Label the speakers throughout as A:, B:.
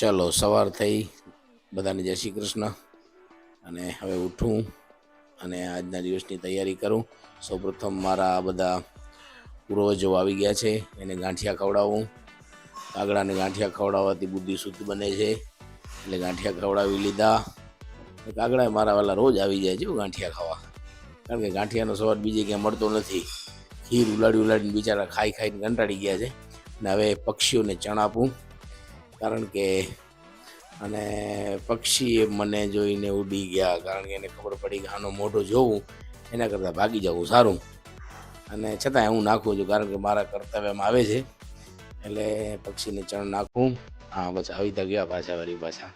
A: ચાલો, સવાર થઈ. બધાને જય શ્રી કૃષ્ણ. અને હવે ઉઠું અને આજના દિવસની તૈયારી કરું. સૌપ્રથમ મારા બધા પૂર્વજો આવી ગયા છે, એને ગાંઠિયા ખવડાવું. કાગડાને ગાંઠિયા ખવડાવવાથી બુદ્ધિ શુદ્ધ બને છે. એટલે ગાંઠિયા ખવડાવી લીધા. કાગડા મારા વાલા રોજ આવી જાય છે ગાંઠિયા ખાવા. કારણ કે ગાંઠિયાનો સ્વાદ બીજે ક્યાંય મળતો નથી. ખીર ઉલાડી ઉલાડીને બિચારા ખાઈ ખાઈને કંટાળી ગયા છે. અને હવે પક્ષીઓને ચણ આપું. કારણ કે અને પક્ષી મને જોઈને ઉડી ગયા, કારણ કે એને ખબર પડી કે આનો મોઢો જોવું એના કરતાં ભાગી જવું સારું. અને છતાંય હું નાખું છું, કારણ કે મારા કર્તવ્યમાં આવે છે. એટલે પક્ષીને ચણ નાખું. હા, બસ આવી તો ગયા પાછા વળી પાછા.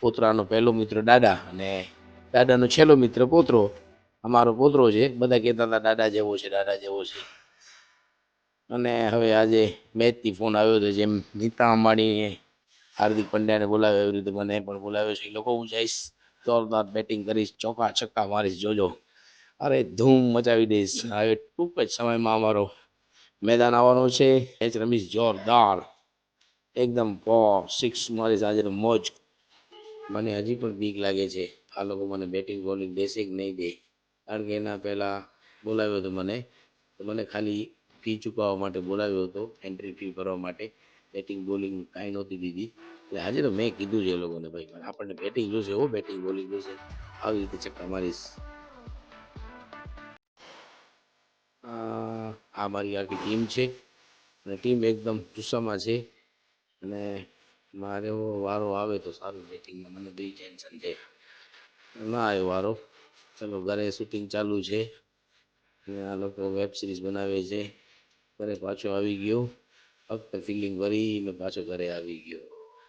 A: પોતરાનો પહેલો મિત્ર દાદા અને દાદાનો છેલ્લો મિત્ર પોતરો. અમારો પોતરો છે. બધા કહેતા હતા, દાદા જેવો છે, દાદા જેવો છે. અને હવે આજે મેચથી ફોન આવ્યો હતો જેમ નીતા અંબાણીએ હાર્દિક પંડ્યાને બોલાવ્યો એવી રીતે મને પણ બોલાવ્યો છે. એ લોકો હું જઈશ, જોરદાર બેટિંગ કરીશ, ચોકા છક્કા મારીશ, જોજો. અરે ધૂમ મચાવી દઈશ. હવે ટૂંક જ સમયમાં અમારો મેદાન આવવાનો છે. મેચ રમીશ જોરદાર. એકદમ પો સિક્સ મારીશ. આજે તો મોજ. મને હજી પણ બીક લાગે છે. આ લોકો મને બેટિંગ બોલિંગ દેશે કે નહીં દે? કારણ કે એના પહેલાં બોલાવ્યો હતો મને. તો મને ખાલી ફી ચૂકવવા માટે બોલાવ્યો હતો એન્ટ્રી ફી ભરવા માટે. બેટિંગ બોલિંગ કાંઈ નહોતી દીધી. એટલે તો મેં કીધું છે એ લોકોને, ભાઈ આપણને બેટિંગ જોશે હો બેટિંગ બોલિંગ જોશે. આવી રીતે ચક્કા મારીશ આ મારી આખી ટીમ છે. અને ટીમ એકદમ જુસ્સામાં છે. અને મારે વારો આવે તો સારું બેટિંગમાં મને બી ટેન્શન છે. ના આવ્યો વારો. ચલો, ઘરે શૂટિંગ ચાલુ છે. અને આ લોકો વેબ સિરીઝ બનાવે છે. ઘરે પાછો આવી ગયો. ફક્ત ફિલિંગ ભરીને પાછો ઘરે આવી ગયો.